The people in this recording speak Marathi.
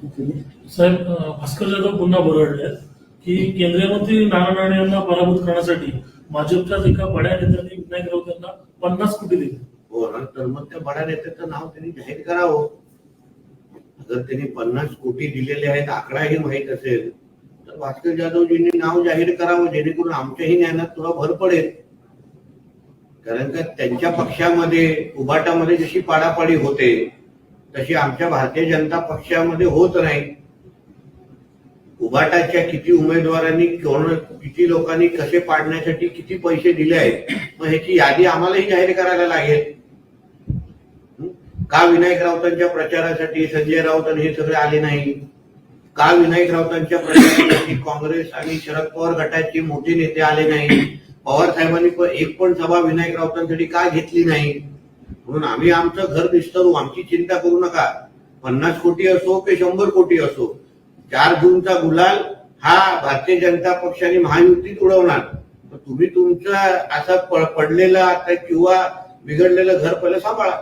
साहेब भास्कर जाधव पुन्हा बरडले की केंद्रीय मंत्री नारायण राणे यांना पराभूत करण्यासाठी भाजपच्याच एका बड्या नेत्यांनी विनायक राऊत यांना पन्नास कोटी दिले. हो ना तर मग त्या बड्या नेत्याचं नाव त्यांनी जाहीर करावं. जर त्यांनी पन्नास कोटी दिलेले आहेत आकडाही माहीत असेल तर भास्कर जाधवजींनी नाव जाहीर करावं जेणेकरून आमच्याही ज्ञानात थोडा भर पडेल. कारण का त्यांच्या पक्षामध्ये उभाटामध्ये जशी पाडापाडी होते तशी आमच्या भारतीय जनता पक्षामध्ये होत नाही. उभाटाच्या किती उमेदवारांनी कोण किती लोकांनी कसे पाडण्यासाठी किती पैसे दिले आहेत मग ह्याची यादी आम्हालाही जाहीर करायला लागेल. का विनायक राऊतांच्या प्रचारासाठी संजय राऊत आणि हे सगळे आले नाही? का विनायक राऊतांच्या प्रचारासाठी काँग्रेस आणि शरद पवार गटाचे मोठे नेते आले नाही? पवार साहेबांनी पण एक पण सभा विनायक राऊतांसाठी का घेतली नाही? म्हणून आम्ही आमचं घर निस्तरू आमची चिंता करू नका. पन्नास कोटी असो की शंभर कोटी असो चार जूनचा गुलाल हा भारतीय जनता पक्षाने महायुतीत उडवणार. तर तुम्ही तुमचं असं पडलेला पडलेलं किंवा बिघडलेलं घर पहिलं सांभाळा.